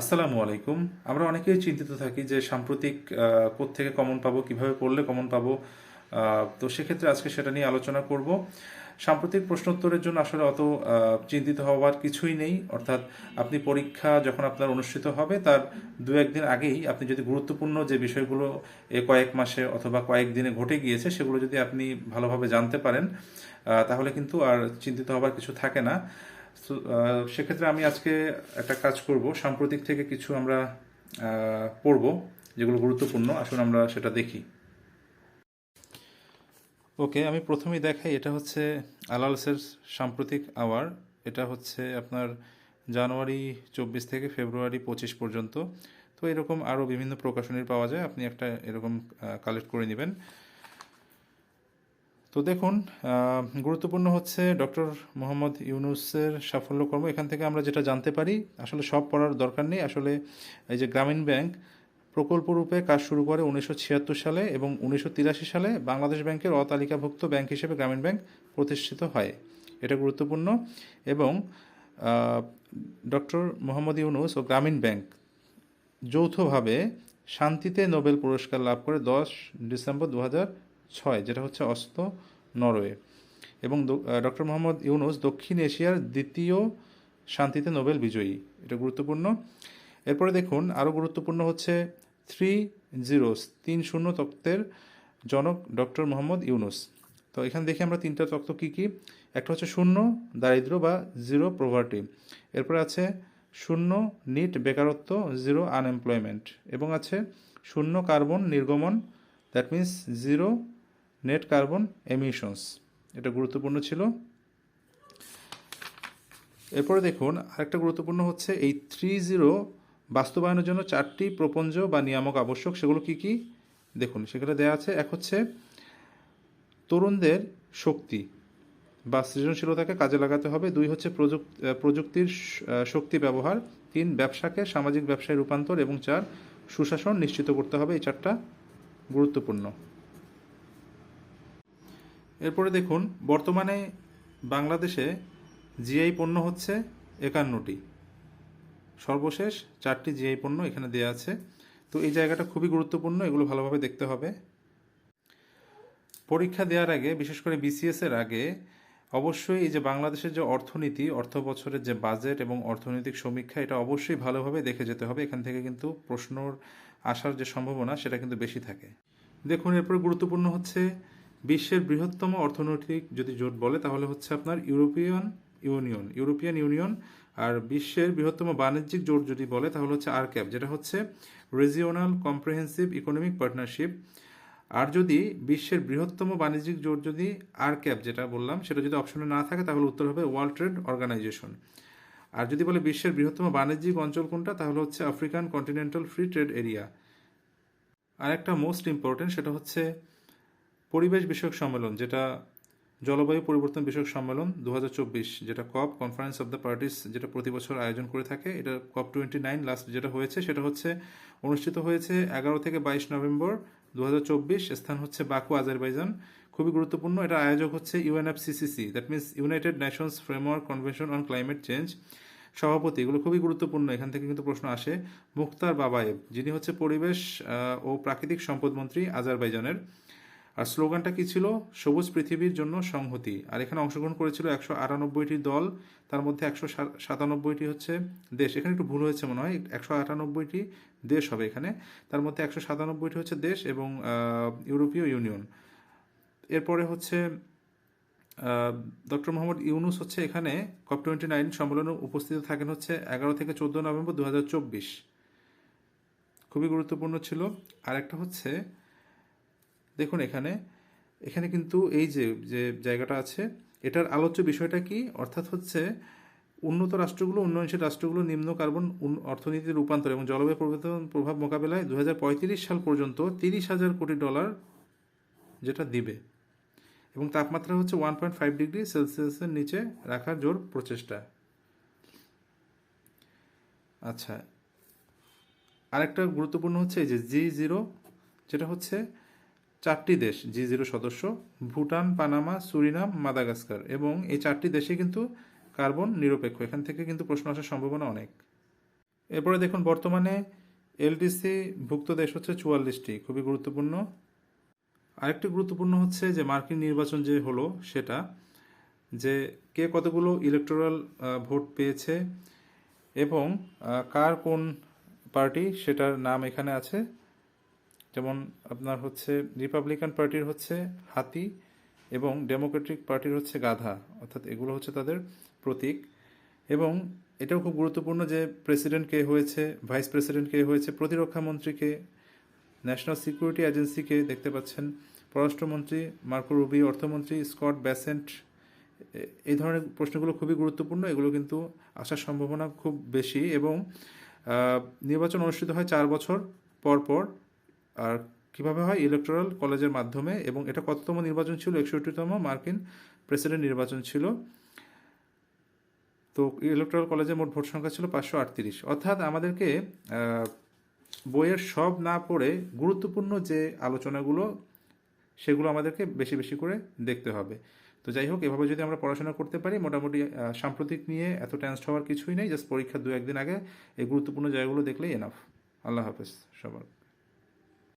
আসসালামু আলাইকুম। আমরা অনেকেই চিন্তিত থাকি যে সাম্প্রতিক থেকে কমন পাবো, কীভাবে পড়লে কমন পাবো। তো সেক্ষেত্রে আজকে সেটা নিয়ে আলোচনা করব। সাম্প্রতিক প্রশ্নোত্তরের জন্য আসলে অত চিন্তিত হওয়ার কিছুই নেই। অর্থাৎ আপনি পরীক্ষা যখন আপনার অনুষ্ঠিত হবে, তার দু একদিন আগেই আপনি যদি গুরুত্বপূর্ণ যে বিষয়গুলো এ কয়েক মাসে অথবা কয়েক দিনে ঘটে গিয়েছে, সেগুলো যদি আপনি ভালোভাবে জানতে পারেন তাহলে কিন্তু আর চিন্তিত হবার কিছু থাকে না। সেক্ষেত্রে আমি আজকে একটা কাজ করব। সাম্প্রতিক থেকে কিছু আমরা পড়ব যেগুলো গুরুত্বপূর্ণ। আসুন আমরা সেটা দেখি। ওকে, আমি প্রথমেই দেখাই, এটা হচ্ছে আলালসের সাম্প্রতিক আওয়ার। এটা হচ্ছে আপনার জানুয়ারি চব্বিশ থেকে ফেব্রুয়ারি পঁচিশ পর্যন্ত। তো এরকম আরও বিভিন্ন প্রকাশনীর পাওয়া যায়। আপনি একটা এরকম কালেক্ট করে নেবেন। তো দেখুন গুরুত্বপূর্ণ হচ্ছে ডক্টর মোহাম্মদ ইউনুসের সাফল্যকর্ম। এখান থেকে আমরা যেটা জানতে পারি, আসলে সব পড়ার দরকার নেই। আসলে এই যে গ্রামীণ ব্যাংক প্রকল্প রূপে কাজ শুরু করে উনিশশো ছিয়াত্তর সালে এবং উনিশশো তিরাশি সালে বাংলাদেশ ব্যাংকের অতালিকাভুক্ত ব্যাংক হিসেবে গ্রামীণ ব্যাংক প্রতিষ্ঠিত হয়। এটা গুরুত্বপূর্ণ এবং ডক্টর মোহাম্মদ ইউনুস ও গ্রামীণ ব্যাংক যৌথভাবে শান্তিতে নোবেল পুরস্কার লাভ করে দশ ডিসেম্বর দু ছয়, যেটা হচ্ছে অস্ত নরওয়ে। এবং ডক্টর মোহাম্মদ ইউনুস দক্ষিণ এশিয়ার দ্বিতীয় শান্তিতে নোবেল বিজয়ী। এটা গুরুত্বপূর্ণ। এরপরে দেখুন, আরও গুরুত্বপূর্ণ হচ্ছে থ্রি জিরোস, তিন শূন্য তত্ত্বের জনক ডক্টর মোহাম্মদ ইউনুস। তো এখানে দেখি আমরা তিনটা তত্ত্ব কী কী। একটা হচ্ছে শূন্য দারিদ্র বা জিরো প্রভার্টি এরপরে আছে শূন্য নিট বেকারত্ব, জিরো আনএমপ্লয়মেন্ট এবং আছে শূন্য কার্বন নির্গমন that means zero net carbon emissions এটা গুরুত্বপূর্ণ ছিল। এরপরে দেখুন, আরেকটা গুরুত্বপূর্ণ হচ্ছে এই থ্রি জিরো বাস্তবায়নের জন্য চারটি প্রপঞ্জ বা নিয়ামক আবশ্যক, সেগুলো কি কি? দেখুন, সেখানে দেওয়া আছে, এক হচ্ছে তরুণদের শক্তি বা সৃজনশীলতাকে কাজে লাগাতে হবে। দুই হচ্ছে প্রযুক্তির শক্তি ব্যবহার। তিন, ব্যবসাকে সামাজিক ব্যবসায় রূপান্তর এবং চার, সুশাসন নিশ্চিত করতে হবে। এই চারটা গুরুত্বপূর্ণ। এরপরে দেখুন, বর্তমানে বাংলাদেশে জিআই পণ্য হচ্ছে একান্নটি। সর্বশেষ চারটি জিআই পণ্য এখানে দেওয়া আছে। তো এই জায়গাটা খুবই গুরুত্বপূর্ণ, এগুলো ভালোভাবে দেখতে হবে। পরীক্ষা দেওয়ার আগে, বিশেষ করে বিসিএস এর আগে, অবশ্যই এই যে বাংলাদেশের যে অর্থনীতি, অর্থ বছরের যে বাজেট এবং অর্থনৈতিক সমীক্ষা, এটা অবশ্যই ভালোভাবে দেখে যেতে হবে। এখান থেকে কিন্তু প্রশ্নর আসার যে সম্ভাবনা, সেটা কিন্তু বেশি থাকে। দেখুন, এরপর গুরুত্বপূর্ণ হচ্ছে বিশ্বের বৃহত্তম অর্থনৈতিক যদি জোট বলে, তাহলে হচ্ছে আপনার ইউরোপিয়ান ইউনিয়ন ইউরোপিয়ান ইউনিয়ন। আর বিশ্বের বৃহত্তম বাণিজ্যিক জোট যদি বলে, তাহলে হচ্ছে আর ক্যাপ যেটা হচ্ছে রিজিওনাল কম্প্রিহেন্সিভ ইকোনমিক পার্টনারশিপ আর যদি বিশ্বের বৃহত্তম বাণিজ্যিক জোট যদি আর ক্যাপ যেটা বললাম, সেটা যদি অপশনে না থাকে, তাহলে উত্তর হবে ওয়ার্ল্ড ট্রেড অর্গানাইজেশন আর যদি বলে বিশ্বের বৃহত্তম বাণিজ্যিক অঞ্চল কোনটা, তাহলে হচ্ছে African continental free trade area আর একটা মোস্ট ইম্পর্টেন্ট সেটা হচ্ছে পরিবেশ বিষয়ক সম্মেলন, যেটা জলবায়ু পরিবর্তন বিষয়ক সম্মেলন দু হাজার চব্বিশ, যেটা COP conference of the parties যেটা প্রতি বছর আয়োজন করে থাকে। এটা কপ টোয়েন্টি নাইন লাস্ট যেটা হয়েছে, সেটা হচ্ছে অনুষ্ঠিত হয়েছে এগারো থেকে বাইশ নভেম্বর দু হাজার চব্বিশ। স্থান হচ্ছে বাকু, আজারবাইজান। খুবই গুরুত্বপূর্ণ। এটা আয়োজক হচ্ছে UNFCCC that means United Nations Framework Convention on Climate Change সভাপতি। এগুলো খুবই গুরুত্বপূর্ণ, এখান থেকে কিন্তু প্রশ্ন আসে। মুখতার বাবায়েব, যিনি হচ্ছে পরিবেশ ও প্রাকৃতিক সম্পদ মন্ত্রী আজারবাইজানের। আর স্লোগানটা কি ছিল? সবুজ পৃথিবীর জন্য সংহতি। আর এখানে অংশগ্রহণ করেছিল একশো আটানব্বইটি দল, তার মধ্যে একশো সাতানব্বইটি হচ্ছে দেশ। এখানে একটু ভুল হয়েছে মনে হয়, একশো আটানব্বইটি দেশ হবে এখানে। তার মধ্যে একশো সাতানব্বইটি হচ্ছে দেশ এবং ইউরোপীয় ইউনিয়ন। এরপরে হচ্ছে ডক্টর মোহাম্মদ ইউনুস হচ্ছে এখানে কপ টোয়েন্টি নাইন সম্মেলনে উপস্থিত থাকেন হচ্ছে এগারো থেকে চোদ্দ নভেম্বর দু হাজার চব্বিশ। খুবই গুরুত্বপূর্ণ ছিল। আর একটা হচ্ছে দেখুন এখানে এখানে কিন্তু এই যে যে জায়গাটা আছে, এটার আলোচ্য বিষয়টা কি? অর্থাৎ হচ্ছে উন্নত রাষ্ট্রগুলো, উন্নয়নশীল রাষ্ট্রগুলো নিম্ন কার্বন অর্থনীতির রূপান্তর এবং জলবায়ু পরিবর্তন প্রভাব মোকাবেলায় দু হাজার পঁয়ত্রিশ সাল পর্যন্ত তিরিশ হাজার কোটি ডলার যেটা দিবে। এবং তাপমাত্রা হচ্ছে ওয়ান পয়েন্ট ফাইভ ডিগ্রি সেলসিয়াসের নিচে রাখার জোর প্রচেষ্টা। আচ্ছা আরেকটা গুরুত্বপূর্ণ হচ্ছে এই যে জি জিরো যেটা হচ্ছে চারটি দেশ জি জিরো সদস্য, ভুটান, পানামা, সুরিনাম, মাদাগাস্কার এবং এই চারটি দেশে কিন্তু কার্বন নিরপেক্ষ। এখান থেকে কিন্তু প্রশ্ন আসার সম্ভাবনা অনেক। এরপরে দেখুন, বর্তমানে এলডিসি ভুক্ত দেশ হচ্ছে চুয়াল্লিশটি, খুবই গুরুত্বপূর্ণ। আরেকটি গুরুত্বপূর্ণ হচ্ছে যে, মার্কিন নির্বাচন যে হলো সেটা, যে কে কতগুলো ইলেকটোরাল ভোট পেয়েছে এবং কার কোন পার্টি সেটার নাম এখানে আছে। যেমন আপনার হচ্ছে রিপাবলিকান পার্টির হচ্ছে হাতি এবং ডেমোক্রেটিক পার্টির হচ্ছে গাধা, অর্থাৎ এগুলো হচ্ছে তাদের প্রতীক। এবং এটাও খুব গুরুত্বপূর্ণ যে প্রেসিডেন্ট কে হয়েছে ভাইস প্রেসিডেন্ট কে হয়েছে, প্রতিরক্ষা মন্ত্রীকে ন্যাশনাল সিকিউরিটি এজেন্সিকে দেখতে পাচ্ছেন, পররাষ্ট্রমন্ত্রী মার্কো রুবি, অর্থমন্ত্রী স্কট ব্যাসেন্ট এই ধরনের প্রশ্নগুলো খুবই গুরুত্বপূর্ণ, এগুলো কিন্তু আসার সম্ভাবনা খুব বেশি এবং নির্বাচন অনুষ্ঠিত হয় চার বছর পর পর। আর কীভাবে হয়? ইলেকট্রাল কলেজের মাধ্যমে এবং এটা কততম নির্বাচন ছিল? একষট্টিতম মার্কিন প্রেসিডেন্ট নির্বাচন ছিল। তো ইলেকট্রাল কলেজে মোট ভোট সংখ্যা ছিল পাঁচশো আটত্রিশ। অর্থাৎ আমাদেরকে বইয়ের সব না পড়ে গুরুত্বপূর্ণ যে আলোচনাগুলো, সেগুলো আমাদেরকে বেশি বেশি করে দেখতে হবে। তো যাই হোক, এভাবে যদি আমরা পড়াশোনা করতে পারি, মোটামুটি সাম্প্রতিক নিয়ে এত টেন্স হওয়ার কিছুই নেই। জাস্ট পরীক্ষা দু একদিন আগে এই গুরুত্বপূর্ণ জায়গাগুলো দেখলেই এনাফ আল্লাহ হাফেজ সবার।